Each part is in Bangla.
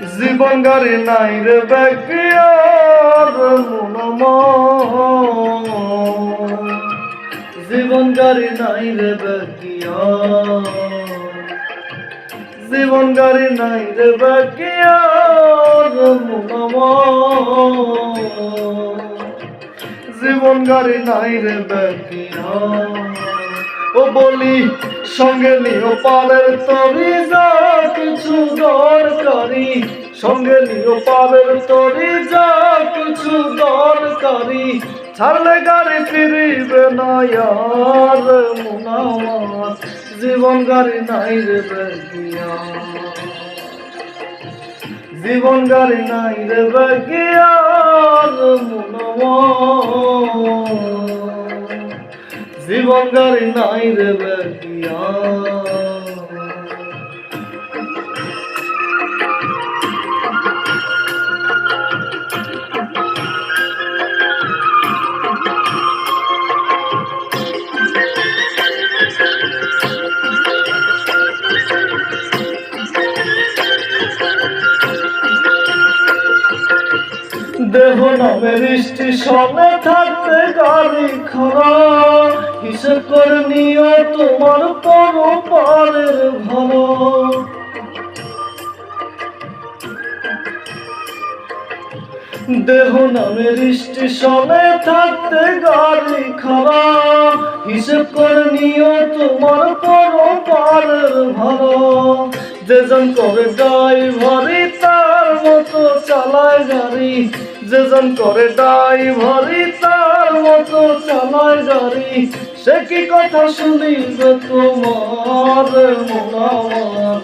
জীবন গাড়ি নাই রে ব্যাগিয়ার জীবন গাড়ি নাই রে ব্যাগিয়ার। জীবন গাড়ি নাই রে ব্যাগিয়ার জীবন গাড়ি নাই রে ও বলি, সঙ্গে নিও পালের তরি, যা কিছু দরকারি। সঙ্গে নিও পালের তরি, যা কিছু দরকারি। ছাড়লে গাড়ি ফিরিবে না ইয়ার মুনামার জীবন গাড়ি নাই রে বেগিয়া। জীবন গাড়ি নাই রে বেগিয়ার মুনামার জীবন গাড়ি নাই রে বেগিয়া। দেহ নামের স্টেশনে থাকতে গাড়ি খরা হিসেব করে নিও তোমার পর পারের ভালো। দেহ নামের থাকতে গাড়ি খরা হিসেব করে নিও তোমার পর পারের ভালো যেজন করে ড্রাইভারি তার মতো চালায় গাড়ি। যেজন করে ড্রাইভারি তার মতো চালায় গাড়ি সে কি কথা শুনিবে তোমার মনামার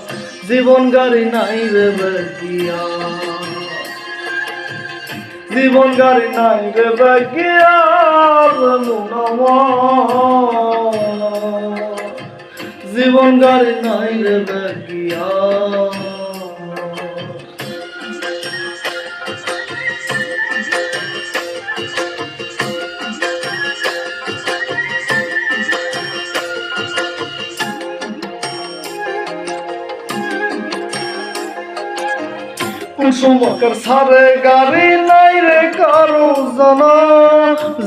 জীবন গাড়ি নাই রে বেগিয়া জীবন গাড়ি নাই রে বেগিয়ার জীবন গাড়ি নাই রে বেগিয়া কুসুমকের সারে গাড়ি নাই রে কারও জানা।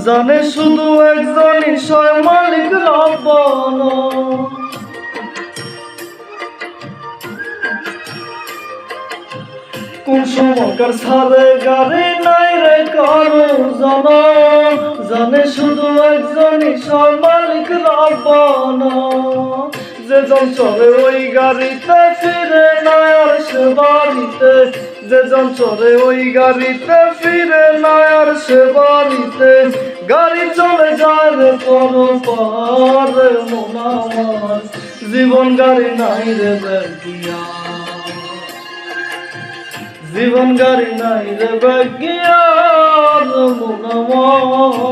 জানে শুধু একজনই স্বয় মালিক রাব্বানা কুসুমকের সারে গাড়ি নাই রে কারও জানা। জানে শুধু একজনই স্বয় মালিক রাব্বানা যেজন চলে ওই গাড়িতে ফিরে না সে বাড়িতে যেজন চলে ওই গাড়িতে ফিরে না আর সে বাড়িতে। গাড়ি চলে যায় রে পর পার মোনামার জীবন গাড়ি নাই রে বেগিয়া। জীবন গাড়ি নাই রে মোনামার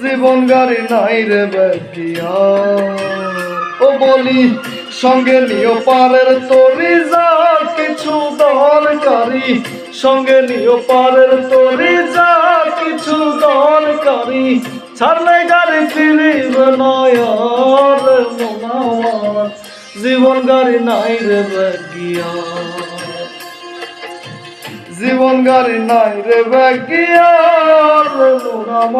জীবন গাড়ি নাই রে বেটিয়া ও বলি সঙ্গে নিও পারের তরি, যা কিছু দরকারি সঙ্গে নিও পারের তরি, যা কিছু দরকারি ছাড়লে গাড়ি ফিরিব নয়ার জীবন গাড়ি নাই রে বেগিয়া জীবন গাড়ি নাই রে ব্যাগিয়ার জীবন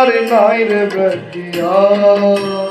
গাড়ি নাই রে ব্যাগিয়ার